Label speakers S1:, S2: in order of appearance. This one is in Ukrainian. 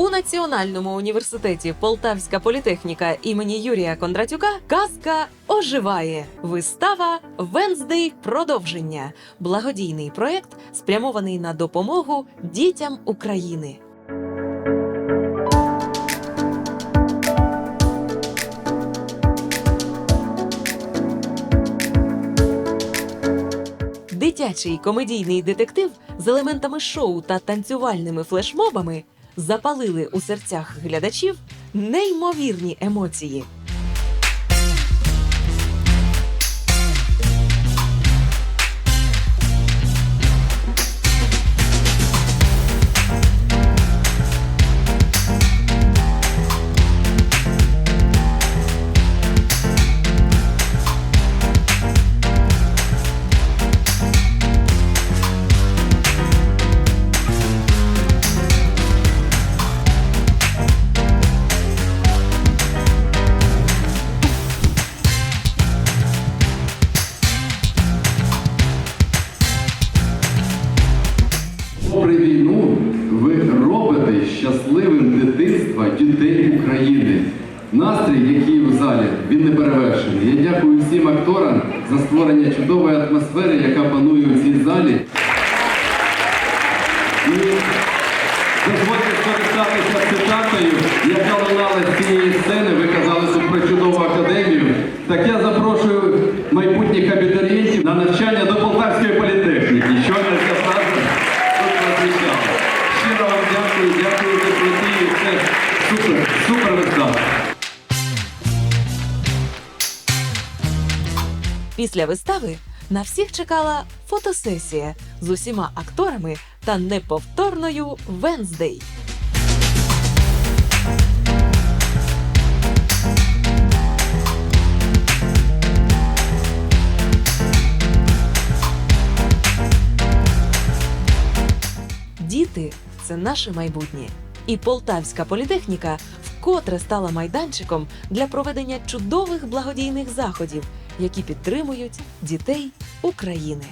S1: У Національному університеті Полтавська політехніка імені Юрія Кондратюка казка оживає. Вистава Венздей продовження. Благодійний проєкт, спрямований на допомогу дітям України. Дитячий комедійний детектив з елементами шоу та танцювальними флешмобами запалили у серцях глядачів неймовірні емоції.
S2: Війну, ви робите щасливим дитинства дітей України. Настрій, який в залі, він не перевершений. Я дякую всім акторам за створення чудової атмосфери, яка панує у цій залі. І дозвольте скористатися цитатою, яка лунала цієї
S1: Після вистави на всіх чекала фотосесія з усіма акторами та неповторною Венздей. Діти це наше майбутнє. І Полтавська політехніка вкотре стала майданчиком для проведення чудових благодійних заходів, які підтримують дітей України.